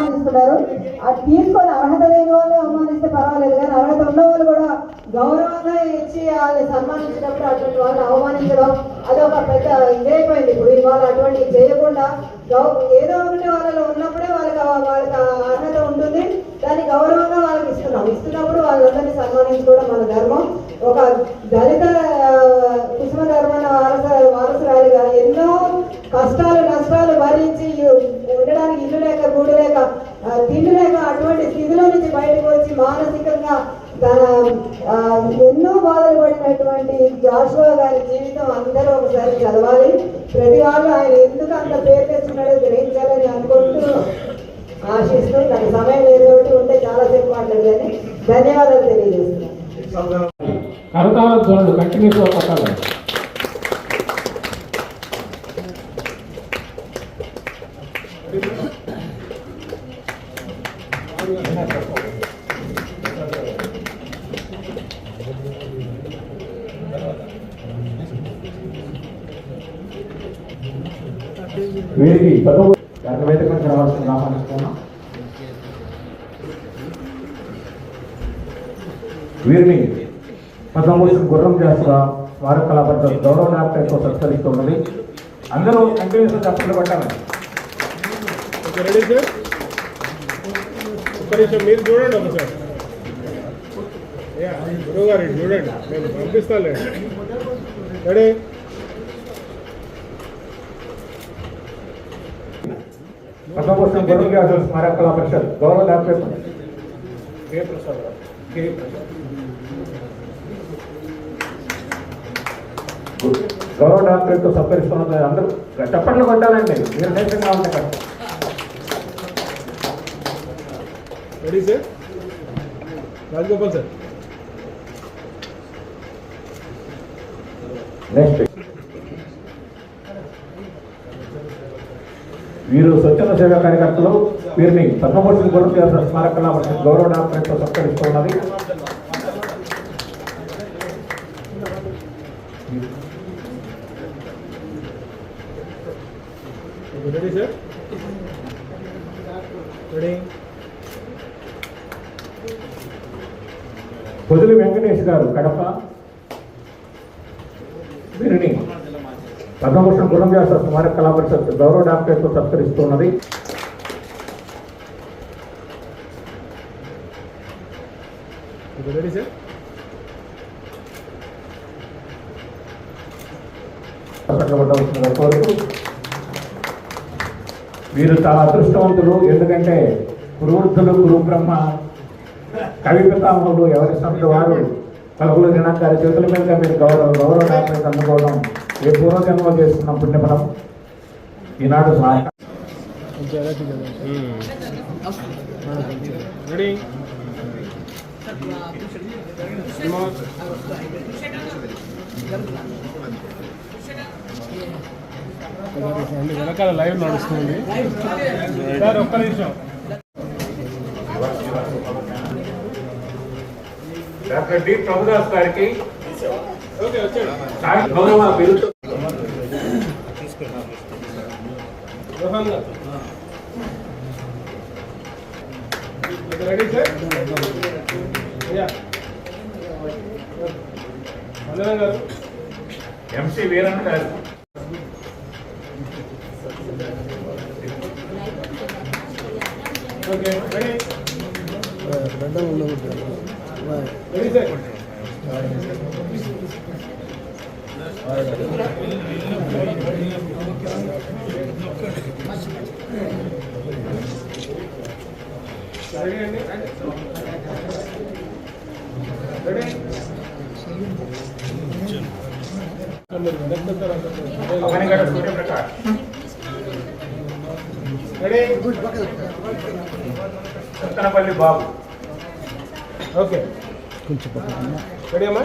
అవమానిస్తున్నారు అది తీసుకొని అర్హత లేని వాళ్ళు అవమానిస్తే పర్వాలేదు. కానీ అర్హత ఉన్న వాళ్ళు కూడా గౌరవంగా ఇచ్చి వాళ్ళని సన్మానించినప్పుడు అటువంటి వాళ్ళని అవమానించడం అదొక పెద్ద ఇదైపోయింది. ఇప్పుడు ఇవాళ అటువంటివి చేయకుండా గౌ- ఏదో ఒకటి వాళ్ళలో ఉన్నప్పుడే వాళ్ళకి వాళ్ళకి అర్హత ఉంటుంది కష్టాలు నష్టాలు భరించి ఉండడానికి ఇల్లు లేక గూడు లేక తిండి లేక అటువంటి స్థితిలో నుంచి బయటకు వచ్చి మానసికంగా తన ఎన్నో బాధలు పడినటువంటి జాషువా గారి జీవితం అందరూ ఒకసారి చదవాలి. ప్రతి వాళ్ళు ఆయన ఎందుకు అంత పేరు తెచ్చుకున్నాడో గ్రహించాలని అనుకుంటూ ఆశిస్తూ తన సమయం లేదు కాబట్టి ఉంటే చాలాసేపు మాట్లాడలేని ధన్యవాదాలు తెలియజేస్తున్నాను. కరతాళ ధ్వనులు కంటిన్యూస్గా కొట్టాలి. వీరికి చదువు వేదికకు రావాల్సిన ఆహ్వానిస్తున్నాం వీరిని పద్మభూషణ్ గుర్రం చేస్తున్న వారి కళాపరిత గౌరవ డాక్టర్తో సత్కరిస్తున్నది అందరూ కంటిన్యూస్ చప్పట్లు పట్టాలి ఒక్క నిమిషం మీరు చూడండి ఒకసారి. గురువు గారు చూడండి. నేను పంపిస్తానులే రెడీ? గుర్రం చేస్తున్న స్మారక కళా పరిషత్ గౌరవ డాక్టర్. కే ప్రసాద్. కే గౌరవ డాక్టర్తో సత్కరిస్తున్నది అందరూ. చప్పట్లు కొట్టాలండి. మీరు నేర్చుగా ఉంటే కదా ready sir? Rajagopal sir? Next వీరు స్వచ్ఛంద సేవా కార్యకర్తలు వీరిని పద్మభూషణ్ గుర్రం చేస్తున్న స్మారక కళా పరిషత్ గౌరవ డాక్టర్తో సత్కరిస్తున్నది ready sir? Ready? Podili Venkatesh garu Kadapa. వీరిని పద్మభూషణ్ చేస్తున్న స్మారక కళా పరిషత్ గౌరవ డాక్టర్తో సత్కరిస్తున్నది. వీరు చాలా అదృష్టవంతులు ఎందుకంటే కురువృద్ధులు కురు బ్రహ్మ కవి పితామహులు ఎవరి సంత వారు కలుగులు దినాంకారి చేతుల మీద మీరు గౌరవ గౌరవ అందుకోవడం ఏ పూర్వజన్మ చేస్తున్న పుణ్యఫలం ఈనాడు సహాయ రెడీ వెనకాల లైవ్ నడుస్తుంది. సార్ ఒక్క నిమిషం. డాక్టర్ డి ప్రభుదాస్ గారికి ఓకే వచ్చాడు సాయి గౌరవ బిరుదు. రోహన్ గారు ఓకే, రెడీ సార్ యా. వందనం garu MC Veeran garu okay ready ready sir ready అండి ఓకే. రెడీ. అమ్మా?